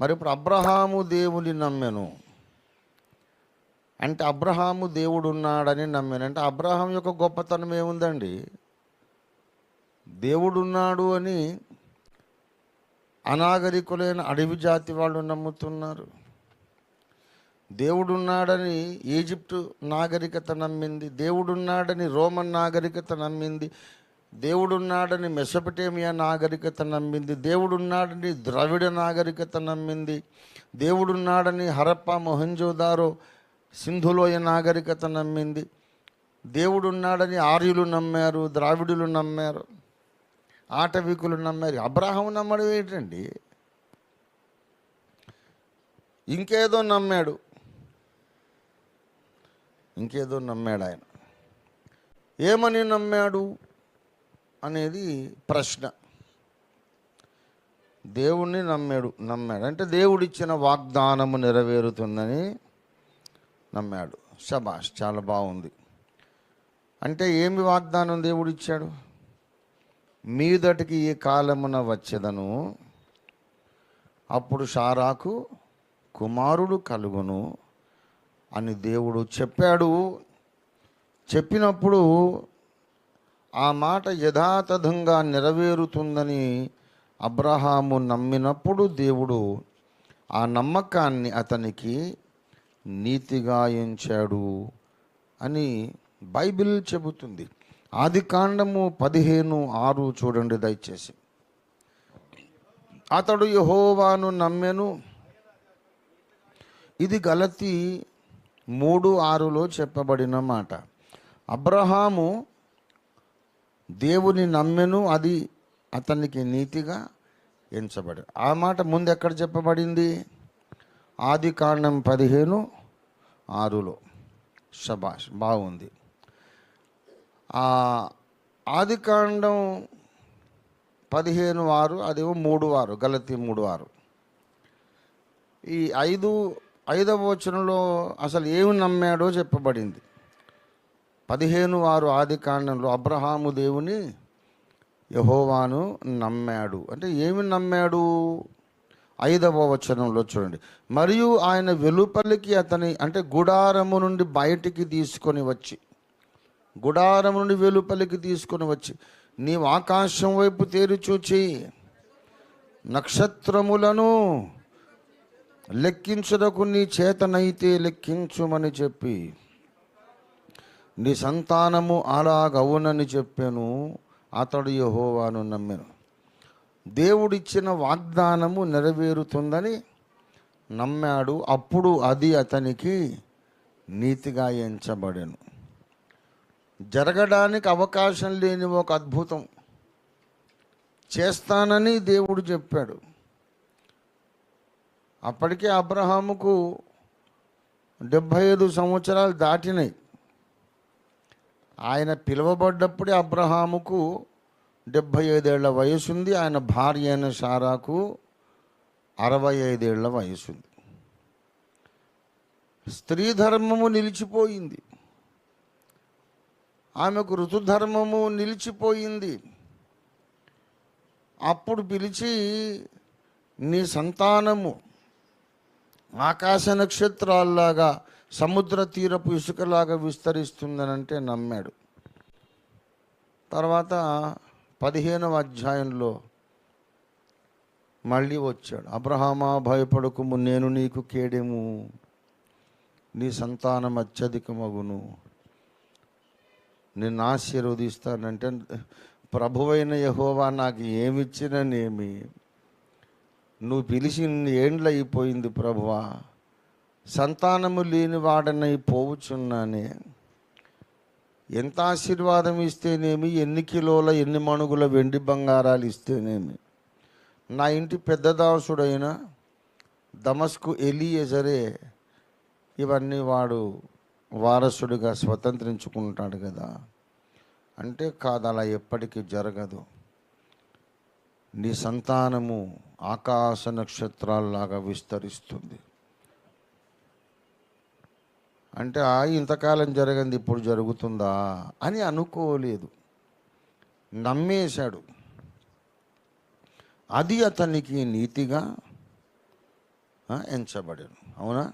మరి ఇప్పుడు అబ్రహాము దేవుని నమ్మెను. అంటే అబ్రహాము దేవుడు ఉన్నాడని నమ్మాను. అంటే అబ్రహాం యొక్క గొప్పతనం ఏముందండి? దేవుడు ఉన్నాడు అని అనాగరికులైన అడవి జాతి వాళ్ళు నమ్ముతున్నారు. దేవుడున్నాడని ఈజిప్టు నాగరికత నమ్మింది. దేవుడున్నాడని రోమన్ నాగరికత నమ్మింది. దేవుడున్నాడని మెసపటేమియా నాగరికత నమ్మింది. దేవుడున్నాడని ద్రవిడ నాగరికత నమ్మింది. దేవుడున్నాడని హరప్ప మొహంజోదారో సింధులోయ నాగరికత నమ్మింది. దేవుడున్నాడని ఆర్యులు నమ్మారు ద్రావిడులు నమ్మారు ఆటవికులు నమ్మారు. అబ్రాహం నమ్మడం ఏంటండి? ఇంకేదో నమ్మాడు. ఇంకేదో నమ్మాడు ఆయన ఏమని నమ్మాడు? అనేది ప్రశ్న. దేవుణ్ణి నమ్మాడు నమ్మాడు. అంటే దేవుడిచ్చిన వాగ్దానము నెరవేరుతుందని నమ్మాడు. శబాష్ చాలా బాగుంది. అంటే ఏమి వాగ్దానం దేవుడిచ్చాడు? మీదటికి ఈ కాలమున వచ్చేదను అప్పుడు షారాకు కుమారుడు కలుగును అని దేవుడు చెప్పాడు. చెప్పినప్పుడు ఆ మాట యథాతథంగా నెరవేరుతుందని అబ్రహాము నమ్మినప్పుడు దేవుడు ఆ నమ్మకాన్ని అతనికి నీతిగా ఎంచాడు అని బైబిల్ చెబుతుంది. ఆది కాండము పదిహేను ఆరు చూడండి దయచేసి. అతడు యహోవాను నమ్మెను. ఇది గలతి మూడు ఆరులో చెప్పబడిన మాట. అబ్రహాము దేవుని నమ్మెను అది అతనికి నీతిగా ఎంచబడి. ఆ మాట ముందు ఎక్కడ చెప్పబడింది? ఆది కాండం పదిహేను ఆరులో. షబాష్ బాగుంది. ఆ ఆది కాండం పదిహేను ఆరు అదేమో మూడు వారు గలతి మూడు వారు ఈ ఐదు ఐదవ వచనంలో అసలు ఏమి నమ్మాడో చెప్పబడింది. పదిహేను ఆరు ఆది కాండంలో అబ్రహాము దేవుని యహోవాను నమ్మాడు. అంటే ఏమి నమ్మాడు? ఐదవ వచనంలో చూడండి. మరియు ఆయన వెలుపలికి అతని అంటే గుడారము నుండి బయటికి తీసుకొని వచ్చి. గుడారం నుండి వెలుపలికి తీసుకొని వచ్చి. నీవు ఆకాశం వైపు తేరి చూచి నక్షత్రములను లెక్కించుటకు నీ చేతనైతే లెక్కించుమని చెప్పి. నీ సంతానము అలాగవునని చెప్పాను అతడు యహోవాను నమ్మాను. దేవుడిచ్చిన వాగ్దానము నెరవేరుతుందని నమ్మాడు అప్పుడు అది అతనికి నీతిగా ఎంచబడెను. జరగడానికి అవకాశం లేని ఒక అద్భుతం. చేస్తానని దేవుడు చెప్పాడు. అప్పటికే అబ్రహాముకు డెబ్భై ఐదు సంవత్సరాలు దాటినాయి ఆయన పిలువబడ్డప్పుడే అబ్రహాముకు డెబ్భై ఐదేళ్ళ వయసుంది. ఆయన భార్య అయిన సారాకు అరవై ఐదేళ్ళ వయసుంది. స్త్రీ ధర్మము నిలిచిపోయింది. ఆమెకు ఋతుధర్మము నిలిచిపోయింది. అప్పుడు పిలిచి నీ సంతానము ఆకాశ నక్షత్రాల్లాగా సముద్ర తీరపు ఇసుకలాగా విస్తరిస్తుందనంటే నమ్మాడు. తర్వాత పదిహేనవ అధ్యాయంలో మళ్ళీ వచ్చాడు. అబ్రహామా భయపడకుము నేను నీకు కేడెము నీ సంతానం అత్యధికమగును నిన్ను ఆశీర్వదిస్తానంటే ప్రభువైన యహోవా నాకు ఏమిచ్చిననేమి? నువ్వు పిలిచి ఇన్ని ఏండ్లు అయిపోయింది ప్రభువా? సంతానము లేని వాడనై పోవుచున్నానే. ఎంత ఆశీర్వాదం ఇస్తేనేమి? ఎన్ని కిలోల ఎన్ని మణుగుల వెండి బంగారాలు ఇస్తేనేమి? నా ఇంటి పెద్దదాసుడైన దమస్కు ఎలియజరే ఇవన్నీ వాడు వారసుడిగా స్వతంత్రించుకుంటాడు కదా. అంటే కాదు అలా ఎప్పటికీ జరగదు. నీ సంతానము ఆకాశ నక్షత్రాల్లాగా విస్తరిస్తుంది. అంటే ఆ ఇంతకాలం జరగంది ఇప్పుడు జరుగుతుందా అని అనుకోలేదు. నమ్మేశాడు. అది అతనికి నీతిగా ఆ, ఎంచబడెను. అవునా?